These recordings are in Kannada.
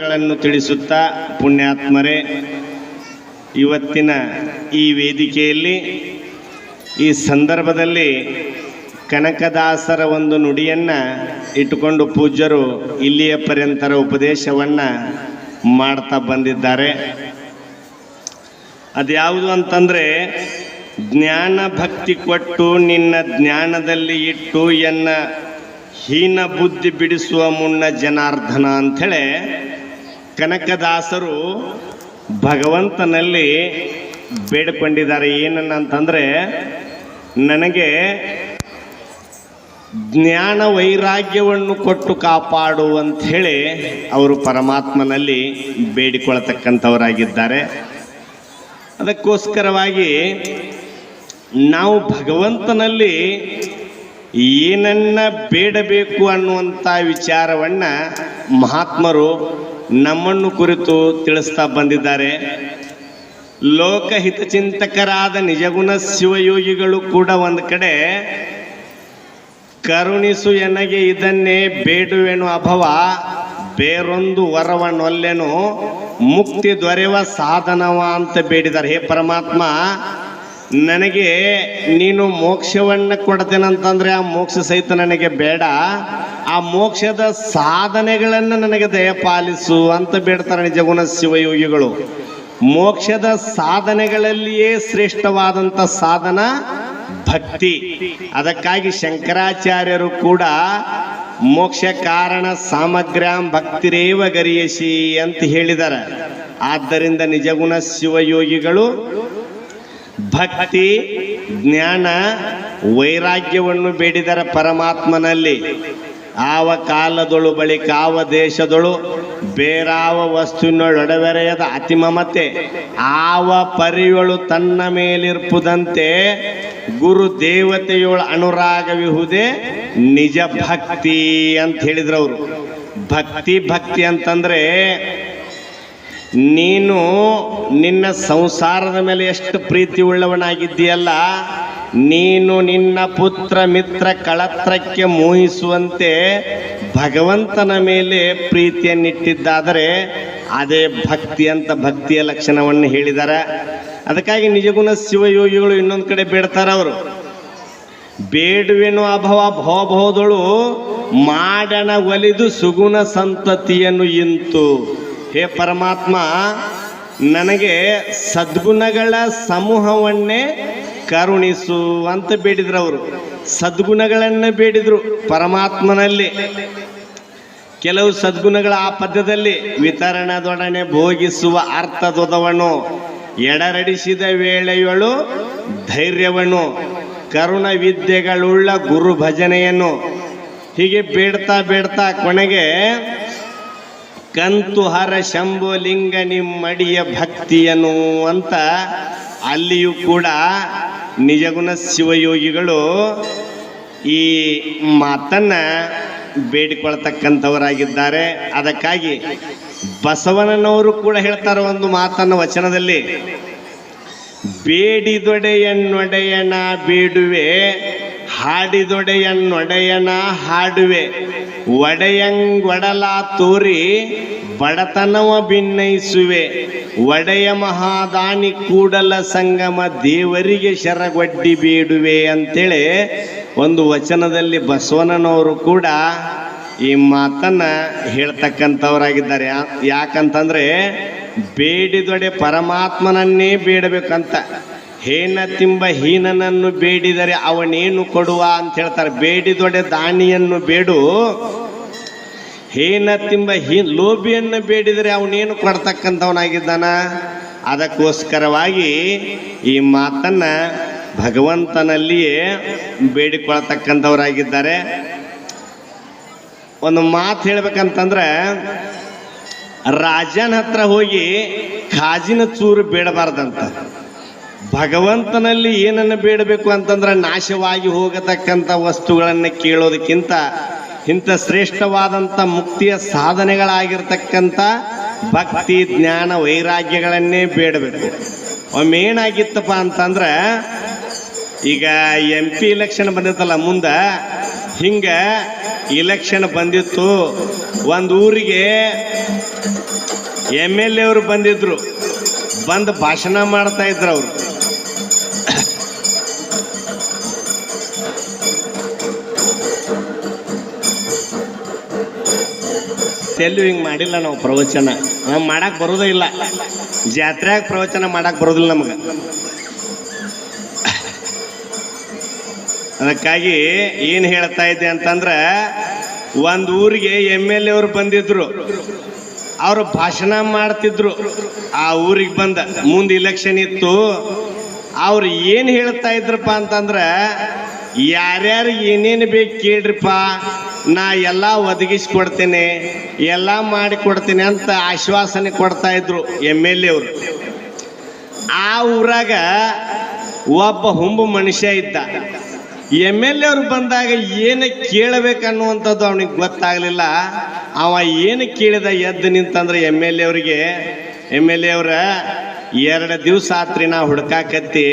ಗಳನ್ನು ತಿಳಿಸುತ್ತಾ ಪುಣ್ಯಾತ್ಮರೇ, ಇವತ್ತಿನ ಈ ವೇದಿಕೆಯಲ್ಲಿ ಈ ಸಂದರ್ಭದಲ್ಲಿ ಕನಕದಾಸರ ಒಂದು ನುಡಿಯನ್ನು ಇಟ್ಟುಕೊಂಡು ಪೂಜ್ಯರು ಇಲ್ಲಿಯ ಪರ್ಯಂತರ ಉಪದೇಶವನ್ನು ಮಾಡ್ತಾ ಬಂದಿದ್ದಾರೆ. ಅದ್ಯಾವುದು ಅಂತಂದರೆ, ಜ್ಞಾನ ಭಕ್ತಿ ಕೊಟ್ಟು ನಿನ್ನ ಜ್ಞಾನದಲ್ಲಿ ಇಟ್ಟು ಎನ್ನ ಹೀನ ಬುದ್ಧಿ ಬಿಡಿಸುವ ಮುನ್ನ ಜನಾರ್ಧನ ಅಂಥೇಳಿ ಕನಕದಾಸರು ಭಗವಂತನಲ್ಲಿ ಬೇಡಿಕೊಂಡಿದ್ದಾರೆ. ಏನನ್ನ ಅಂತಂದರೆ ನನಗೆ ಜ್ಞಾನ ವೈರಾಗ್ಯವನ್ನು ಕೊಟ್ಟು ಕಾಪಾಡು ಅಂತ ಹೇಳಿ ಅವರು ಪರಮಾತ್ಮನಲ್ಲಿ ಬೇಡಿಕೊಳ್ತಕ್ಕಂಥವರಾಗಿದ್ದಾರೆ ಅದಕ್ಕೋಸ್ಕರವಾಗಿ ನಾವು ಭಗವಂತನಲ್ಲಿ ಏನನ್ನ ಬೇಡಬೇಕು ಅನ್ನುವಂಥ ವಿಚಾರವನ್ನು ಮಹಾತ್ಮರು ನಮ್ಮನ್ನು ಕುರಿತು ತಿಳಿಸ್ತಾ ಬಂದಿದ್ದಾರೆ. ಲೋಕಹಿತಚಿಂತಕರಾದ ನಿಜಗುಣ ಶಿವಯೋಗಿಗಳು ಕೂಡ ಒಂದು ಕಡೆ, ಕರುಣಿಸು ಎನಗೆ ಇದನ್ನೇ ಬೇಡುವೆನು ಅಭವ, ಬೇರೊಂದು ವರವನ್ನೊಲ್ಲೆನು ಮುಕ್ತಿ ದೊರೆವ ಸಾಧನವ ಅಂತ ಬೇಡಿದ್ದಾರೆ. ಹೇ ಪರಮಾತ್ಮ ನನಗೆ ನೀನು ಮೋಕ್ಷವನ್ನು ಕೊಡ್ತೇನಂತಂದರೆ ಆ ಮೋಕ್ಷ ಸಹಿತ ನನಗೆ ಬೇಡ. ಆ ಮೋಕ್ಷದ ಸಾಧನೆಗಳನ್ನು ನನಗೆ ದಯಪಾಲಿಸು ಅಂತ ಬೇಡ್ತಾರೆ ನಿಜಗುಣ ಶಿವಯೋಗಿಗಳು. ಮೋಕ್ಷದ ಸಾಧನೆಗಳಲ್ಲಿಯೇ ಶ್ರೇಷ್ಠವಾದಂಥ ಸಾಧನ ಭಕ್ತಿ. ಅದಕ್ಕಾಗಿ ಶಂಕರಾಚಾರ್ಯರು ಕೂಡ ಮೋಕ್ಷ ಕಾರಣ ಸಾಮಗ್ರ್ಯಾಂ ಭಕ್ತಿರೇವ ಗರಿಯಸಿ ಅಂತ ಹೇಳಿದ್ದಾರೆ ಆದ್ದರಿಂದ ನಿಜಗುಣ ಶಿವಯೋಗಿಗಳು ಭಕ್ತಿ, ಜ್ಞಾನ, ವೈರಾಗ್ಯವನ್ನು ಬೇಡಿದರ ಪರಮಾತ್ಮನಲ್ಲಿ. ಆವ ಕಾಲದೊಳು ಬಳಿಕ ಆವ ದೇಶದೊಳು ಬೇರಾವ ವಸ್ತುವಿನೊಡವೆರೆಯದ ಅತಿಮಮತೆ, ಆವ ಪರಿಯೊಳು ತನ್ನ ಮೇಲಿರ್ಪುದಂತೆ ಗುರು ದೇವತೆಯೊಳ ಅನುರಾಗವಿಹುದೇ ನಿಜ ಭಕ್ತಿ ಅಂತ ಹೇಳಿದ್ರು ಅವರು ಭಕ್ತಿ ಭಕ್ತಿ ಅಂತಂದ್ರೆ ನೀನು ನಿನ್ನ ಸಂಸಾರದ ಮೇಲೆ ಎಷ್ಟು ಪ್ರೀತಿ ಉಳ್ಳವನಾಗಿದ್ದೀಯಲ್ಲ, ನೀನು ನಿನ್ನ ಪುತ್ರ ಮಿತ್ರ ಕಳತ್ರಕ್ಕೆ ಮೋಹಿಸುವಂತೆ ಭಗವಂತನ ಮೇಲೆ ಪ್ರೀತಿಯನ್ನಿಟ್ಟಿದ್ದಾದರೆ ಅದೇ ಭಕ್ತಿ ಅಂತ ಭಕ್ತಿಯ ಲಕ್ಷಣವನ್ನು ಹೇಳಿದ್ದಾರೆ. ಅದಕ್ಕಾಗಿ ನಿಜಗುಣ ಶಿವಯೋಗಿಗಳು ಇನ್ನೊಂದು ಕಡೆ ಬೇಡ್ತಾರೆ ಅವರು. ಬೇಡುವೆನು ಅಭವ ಭವಭವದಳು, ಮಾಡಣ ಒಲಿದು ಸುಗುಣ ಸಂತತಿಯನ್ನು ಇಂತು. ಹೇ ಪರಮಾತ್ಮ, ನನಗೆ ಸದ್ಗುಣಗಳ ಸಮೂಹವನ್ನೇ ಕರುಣಿಸು ಅಂತ ಬೇಡಿದ್ರು ಅವರು. ಸದ್ಗುಣಗಳನ್ನು ಬೇಡಿದ್ರು ಪರಮಾತ್ಮನಲ್ಲಿ. ಕೆಲವು ಸದ್ಗುಣಗಳ ಆ ಪದ್ಯದಲ್ಲಿ ವಿತರಣದೊಡನೆ ಭೋಗಿಸುವ ಅರ್ಥದೊದವನು ಎಡರಡಿಸಿದ ವೇಳೆಯಳು ಧೈರ್ಯವನ್ನು ಕರುಣ ವಿದ್ಯೆಗಳುಳ್ಳ ಗುರು ಭಜನೆಯನ್ನು ಹೀಗೆ ಬೇಡ್ತಾ ಬೇಡ್ತಾ ಕೊನೆಗೆ ಕಂತು ಹರ ಶಂಭುಲಿಂಗ ನಿಮ್ಮಡಿಯ ಭಕ್ತಿಯನು ಅಂತ ಅಲ್ಲಿಯೂ ಕೂಡ ನಿಜಗುಣ ಶಿವಯೋಗಿಗಳು ಈ ಮಾತನ್ನ ಬೇಡಿಕೊಳ್ತಕ್ಕಂಥವರಾಗಿದ್ದಾರೆ. ಅದಕ್ಕಾಗಿ ಬಸವನವರು ಕೂಡ ಹೇಳ್ತಾರೆ ಒಂದು ಮಾತನ್ನ ವಚನದಲ್ಲಿ, ಬೇಡಿದೊಡೆಯನ್ನೊಡೆಯನ ಬೇಡುವೆ, ಹಾಡಿದೊಡೆಯನ್ನೊಡೆಯನ ಹಾಡುವೆ. ಒಡೆಯಂಗೊಡಲ ತೋರಿ ಬಡತನವ ಭಿನ್ನಯಿಸುವೆ ಒಡೆಯ ಮಹಾದಾನಿ ಕೂಡಲ ಸಂಗಮ ದೇವರಿಗೆ ಶರಗೊಡ್ಡಿ ಬೇಡುವೆ ಅಂತೇಳಿ ಒಂದು ವಚನದಲ್ಲಿ ಬಸವಣ್ಣನವರು ಕೂಡ ಈ ಮಾತನ್ನ ಹೇಳ್ತಕ್ಕಂಥವರಾಗಿದ್ದಾರೆ. ಯಾಕಂತಂದ್ರೆ ಬೇಡಿದೊಡೆ ಪರಮಾತ್ಮನನ್ನೇ ಬೇಡಬೇಕಂತ. ಹೇನ ತಿಂಬ ಹೀನನನ್ನು ಬೇಡಿದರೆ ಅವನೇನು ಕೊಡುವ ಅಂತ ಹೇಳ್ತಾರೆ. ಬೇಡಿದೊಡೆ ದಾನಿಯನ್ನು ಬೇಡು. ಹೇನ ತಿಂಬ ಹೀ ಲೋಭಿಯನ್ನು ಬೇಡಿದರೆ ಅವನೇನು ಕೊಡ್ತಕ್ಕಂಥವನಾಗಿದ್ದಾನ? ಅದಕ್ಕೋಸ್ಕರವಾಗಿ ಈ ಮಾತನ್ನ ಭಗವಂತನಲ್ಲಿಯೇ ಬೇಡಿಕೊಳ್ತಕ್ಕಂಥವರಾಗಿದ್ದಾರೆ ಒಂದು ಮಾತು ಹೇಳ್ಬೇಕಂತಂದ್ರೆ, ರಾಜನ ಹತ್ರ ಹೋಗಿ ಕಾಜಿನ ಚೂರು ಬೇಡಬಾರ್ದಂತ. ಭಗವಂತನಲ್ಲಿ ಏನನ್ನು ಬೇಡಬೇಕು ಅಂತಂದ್ರೆ ನಾಶವಾಗಿ ಹೋಗತಕ್ಕಂಥ ವಸ್ತುಗಳನ್ನು ಕೇಳೋದಕ್ಕಿಂತ ಇಂಥ ಶ್ರೇಷ್ಠವಾದಂಥ ಮುಕ್ತಿಯ ಸಾಧನೆಗಳಾಗಿರ್ತಕ್ಕಂಥ ಭಕ್ತಿ, ಜ್ಞಾನ, ವೈರಾಗ್ಯಗಳನ್ನೇ ಬೇಡಬೇಕು. ಒಮ್ಮೆ ಏನಾಗಿತ್ತಪ್ಪ ಅಂತಂದ್ರೆ, ಈಗ ಎಂ ಪಿ ಇಲೆಕ್ಷನ್ ಬಂದಿತ್ತಲ್ಲ ಮುಂದೆ, ಹಿಂಗೆ ಇಲೆಕ್ಷನ್ ಬಂದಿತ್ತು. ಒಂದು ಊರಿಗೆ ಎಂ ಎಲ್ ಎ ಅವರು ಬಂದಿದ್ರು. ಬಂದು ಭಾಷಣ ಮಾಡ್ತಾ ಇದ್ರು ಅವರು. ಹಿಂಗೆ ಮಾಡಿಲ್ಲ ನಾವು ಪ್ರವಚನ. ನಾವು ಮಾಡಕ್ಕೆ ಬರೋದೇ ಇಲ್ಲ. ಜಾತ್ರೆಯಾಗ ಪ್ರವಚನ ಮಾಡಕ್ಕೆ ಬರೋದಿಲ್ಲ ನಮಗೆ. ಅದಕ್ಕಾಗಿ ಏನು ಹೇಳ್ತಾ ಇದ್ದೆ ಅಂತಂದ್ರೆ, ಒಂದು ಊರಿಗೆ ಎಂ ಎಲ್ ಎ ಅವರು ಬಂದಿದ್ರು. ಅವರು ಭಾಷಣ ಮಾಡ್ತಿದ್ರು. ಆ ಊರಿಗೆ ಬಂದ. ಮುಂದೆ ಇಲೆಕ್ಷನ್ ಇತ್ತು. ಅವ್ರು ಏನು ಹೇಳ್ತಾ ಇದ್ರಪ್ಪ ಅಂತಂದ್ರೆ, ಯಾರ್ಯಾರು ಏನೇನು ಬೇಕು ಕೇಳ್ರಿಪ್ಪ. ನಾ ಎಲ್ಲ ಒದಗಿಸ್ಕೊಡ್ತೇನೆ, ಎಲ್ಲ ಮಾಡಿ ಕೊಡ್ತೇನೆ ಅಂತ ಆಶ್ವಾಸನೆ ಕೊಡ್ತಾ ಇದ್ರು ಎಂ ಎಲ್ ಎ ಅವರು. ಆ ಊರಾಗ ಒಬ್ಬ ಹುಂಬು ಮನುಷ್ಯ ಇದ್ದ. ಎಂ ಎಲ್ ಎ ಅವ್ರು ಬಂದಾಗ ಏನು ಕೇಳಬೇಕನ್ನುವಂಥದ್ದು ಅವನಿಗೆ ಗೊತ್ತಾಗಲಿಲ್ಲ. ಅವ ಏನು ಕೇಳಿದ ಎದ್ದು ನಿಂತಂದ್ರೆ ಎಂ ಎಲ್ ಎ ಅವ್ರಿಗೆ, ಎಂ ಎಲ್ ಎ ಅವ್ರ ಎರಡು ದಿವಸ ಆತ್ರಿ ನಾ ಹುಡ್ಕಾಕತ್ತಿ,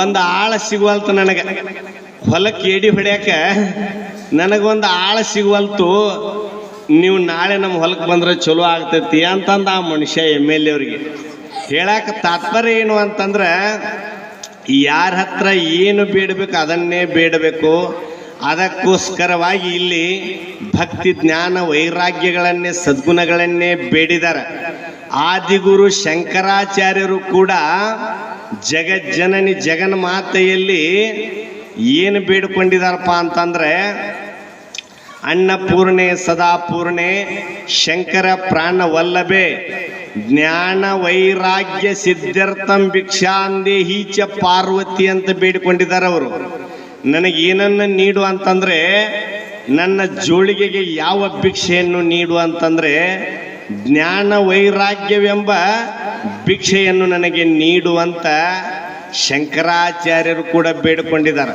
ಒಂದು ಆಳ ಸಿಗುವಲ್ತು ನನಗೆ. ಹೊಲಕ್ಕೆ ಏಡಿ ಹೊಡ್ಯಾಕ ನನಗೊಂದು ಆಳ ಸಿಗುವಲ್ತು, ನೀವು ನಾಳೆ ನಮ್ಮ ಹೊಲಕ್ಕೆ ಬಂದ್ರೆ ಚಲೋ ಆಗ್ತೈತಿ ಅಂತಂದು ಆ ಮನುಷ್ಯ ಎಂ ಎಲ್ ಎ ಅವ್ರಿಗೆ. ಹೇಳಕ್ಕೆ ತಾತ್ಪರ್ಯ ಏನು ಅಂತಂದ್ರೆ, ಯಾರ ಹತ್ರ ಏನು ಬೇಡಬೇಕು ಅದನ್ನೇ ಬೇಡಬೇಕು. ಅದಕ್ಕೋಸ್ಕರವಾಗಿ ಇಲ್ಲಿ ಭಕ್ತಿ, ಜ್ಞಾನ, ವೈರಾಗ್ಯಗಳನ್ನೇ, ಸದ್ಗುಣಗಳನ್ನೇ ಬೇಡಿದ್ದಾರೆ. ಆದಿಗುರು ಶಂಕರಾಚಾರ್ಯರು ಕೂಡ ಜಗಜ್ಜನನಿ ಜಗನ್ಮಾತೆಯಲ್ಲಿ ಏನು ಬೇಡಿಕೊಂಡಿದಾರಪ್ಪ ಅಂತಂದ್ರೆ ಅನ್ನಪೂರ್ಣೆ ಸದಾ ಪೂರ್ಣೆ ಶಂಕರ ಪ್ರಾಣ ವಲ್ಲಭೆ ಜ್ಞಾನ ವೈರಾಗ್ಯ ಸಿದ್ಧಾರ್ಥಂ ಭಿಕ್ಷಾಂದೇಹಿ ಚ ಪಾರ್ವತಿ ಅಂತ ಬೇಡಿಕೊಂಡಿದ್ದಾರೆ ಅವರು. ನನಗೆ ಏನನ್ನ ನೀಡು ಅಂತಂದ್ರೆ, ನನ್ನ ಜೋಳಿಗೆಗೆ ಯಾವ ಭಿಕ್ಷೆಯನ್ನು ನೀಡು ಅಂತಂದ್ರೆ, ಜ್ಞಾನ ವೈರಾಗ್ಯವೆಂಬ ಭಿಕ್ಷೆಯನ್ನು ನನಗೆ ನೀಡುವಂತ ಶಂಕರಾಚಾರ್ಯರು ಕೂಡ ಬೇಡಿಕೊಂಡಿದ್ದಾರೆ.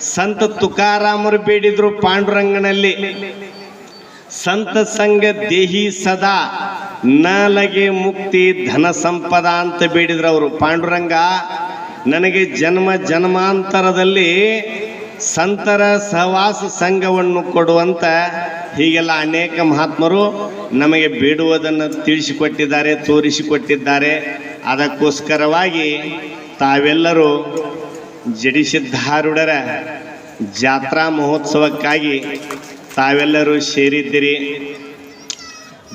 ಸಂತ ತುಕಾರಾಮರು ಬೇಡಿದ್ರು ಪಾಂಡುರಂಗನಲ್ಲಿ. ಸಂತ ಸಂಘ ದೇಹಿ ಸದಾ, ನಲಗೆ ಮುಕ್ತಿ ಧನ ಸಂಪದ ಅಂತ ಬೇಡಿದ್ರು ಅವರು. ಪಾಂಡುರಂಗ, ನನಗೆ ಜನ್ಮ ಜನ್ಮಾಂತರದಲ್ಲಿ ಸಂತರ ಸಹವಾಸ ಸಂಘವನ್ನು ಕೊಡುವಂತ ಹೀಗೆಲ್ಲ ಅನೇಕ ಮಹಾತ್ಮರು ನಮಗೆ ಬೇಡುವುದನ್ನು ತಿಳಿಸಿಕೊಟ್ಟಿದ್ದಾರೆ, ತೋರಿಸಿಕೊಟ್ಟಿದ್ದಾರೆ. ಅದಕ್ಕೋಸ್ಕರವಾಗಿ ತಾವೆಲ್ಲರೂ ಜಡಿಸಿದ್ದಾರುಡರ ಜಾತ್ರಾ ಮಹೋತ್ಸವಕ್ಕಾಗಿ ತಾವೆಲ್ಲರೂ ಸೇರಿದ್ದೀರಿ.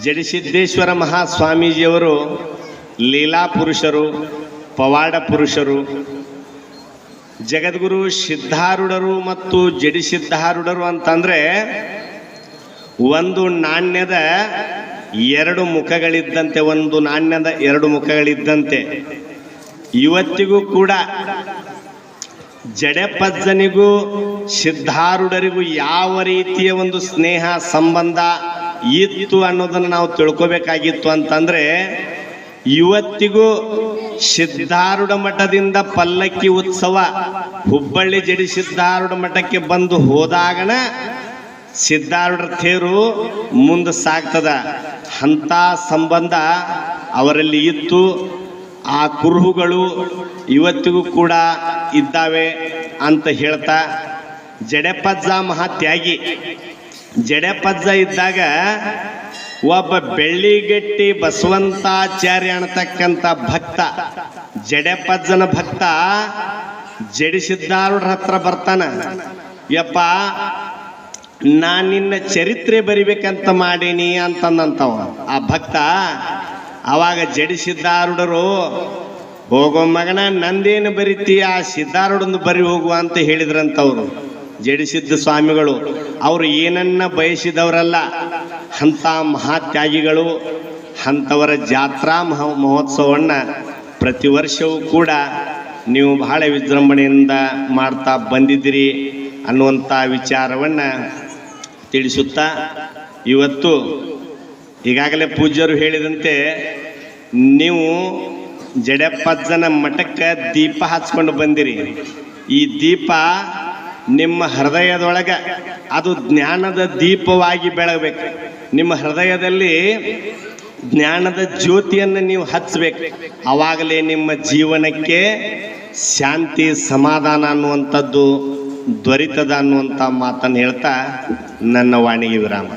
ಜಡಿಸಿದ್ದೇಶ್ವರ ಮಹಾಸ್ವಾಮೀಜಿಯವರು ಲೀಲಾ ಪುರುಷರು, ಪವಾಡ ಪುರುಷರು, ಜಗದ್ಗುರು ಸಿದ್ಧಾರೂಢರು ಮತ್ತು ಜಡಿ ಅಂತಂದರೆ ಅಂತಂದ್ರೆ ಒಂದು ನಾಣ್ಯದ ಎರಡು ಮುಖಗಳಿದ್ದಂತೆ, ಒಂದು ನಾಣ್ಯದ ಎರಡು ಮುಖಗಳಿದ್ದಂತೆ. ಇವತ್ತಿಗೂ ಕೂಡ ಜಡೆಪಜ್ಜನಿಗೂ ಸಿದ್ಧಾರೂಢರಿಗೂ ಯಾವ ರೀತಿಯ ಒಂದು ಸ್ನೇಹ ಸಂಬಂಧ ಇತ್ತು ಅನ್ನೋದನ್ನು ನಾವು ತಿಳ್ಕೋಬೇಕಾಗಿತ್ತು ಅಂತಂದ್ರೆ ಇವತ್ತಿಗೂ ಸಿದ್ಧಾರೂಢ ಮಠದಿಂದ ಪಲ್ಲಕ್ಕಿ ಉತ್ಸವ ಹುಬ್ಬಳ್ಳಿ ಜಡಿ ಸಿದ್ಧಾರೂಢ ಮಠಕ್ಕೆ ಬಂದು ಹೋದಾಗನ ಸಿದ್ಧಾರೂಢರ ತೇರು ಮುಂದೆ ಸಾಗ್ತದ. ಅಂಥ ಸಂಬಂಧ ಅವರಲ್ಲಿ ಇತ್ತು. ಆ ಕುರುಹುಗಳು ಇವತ್ತಿಗೂ ಕೂಡ ಇದ್ದಾವೆ ಅಂತ ಹೇಳ್ತಾ ಜಡೆಪಜ್ಜ ಮಹಾತ್ಯಾಗಿ. ಜಡೆಪಜ್ಜ ಇದ್ದಾಗ ಒಬ್ಬ ಬೆಳ್ಳಿಗಟ್ಟಿ ಬಸವಂತಾಚಾರ್ಯ ಅನ್ನತಕ್ಕಂಥ ಭಕ್ತ, ಜಡೆಪಜ್ಜನ ಭಕ್ತ ಜಡಿಸಿದ್ದಾರೂಢರ ಹತ್ರ ಬರ್ತಾನ. ಯಪ್ಪ ನಾ ನಿನ್ನ ಚರಿತ್ರೆ ಬರಿಬೇಕಂತ ಮಾಡೀನಿ ಅಂತಂದಂತವ. ಆ ಭಕ್ತ ಅವಾಗ ಜಡಿಸಿದ್ದಾರುಡರು ಹೋಗೋ ಮಗನ ನಂದೇನು ಬರಿತಿ ಆ ಬರಿ ಹೋಗುವ ಅಂತ ಹೇಳಿದ್ರಂತವ್ರು. ಜಡಿಸಿದ್ದ ಸ್ವಾಮಿಗಳು, ಅವರು ಏನನ್ನ ಬಯಸಿದವರಲ್ಲ, ಅಂಥ ಮಹಾತ್ಯಾಗಿಗಳು, ಅಂಥವರ ಜಾತ್ರಾ ಮಹ ಮಹೋತ್ಸವವನ್ನು ಪ್ರತಿ ವರ್ಷವೂ ಕೂಡ ನೀವು ಬಹಳ ವಿಜೃಂಭಣೆಯಿಂದ ಮಾಡ್ತಾ ಬಂದಿದ್ದೀರಿ ಅನ್ನುವಂಥ ವಿಚಾರವನ್ನು ತಿಳಿಸುತ್ತಾ ಇವತ್ತು ಈಗಾಗಲೇ ಪೂಜ್ಯರು ಹೇಳಿದಂತೆ ನೀವು ಜಡೆಪಜ್ಜನ ಮಠಕ್ಕೆ ದೀಪ ಹಚ್ಕೊಂಡು ಬಂದಿರಿ. ಈ ದೀಪ ನಿಮ್ಮ ಹೃದಯದೊಳಗೆ ಅದು ಜ್ಞಾನದ ದೀಪವಾಗಿ ಬೆಳಗಬೇಕು. ನಿಮ್ಮ ಹೃದಯದಲ್ಲಿ ಜ್ಞಾನದ ಜ್ಯೋತಿಯನ್ನು ನೀವು ಹಚ್ಚಬೇಕು ಆವಾಗಲೇ ನಿಮ್ಮ ಜೀವನಕ್ಕೆ ಶಾಂತಿ, ಸಮಾಧಾನ ಅನ್ನುವಂಥದ್ದು ದೊರೀತದ ಅನ್ನುವಂಥ ಮಾತನ್ನು ಹೇಳ್ತಾ ನನ್ನ ವಾಣಿಗೆ ವಿರಾಮ.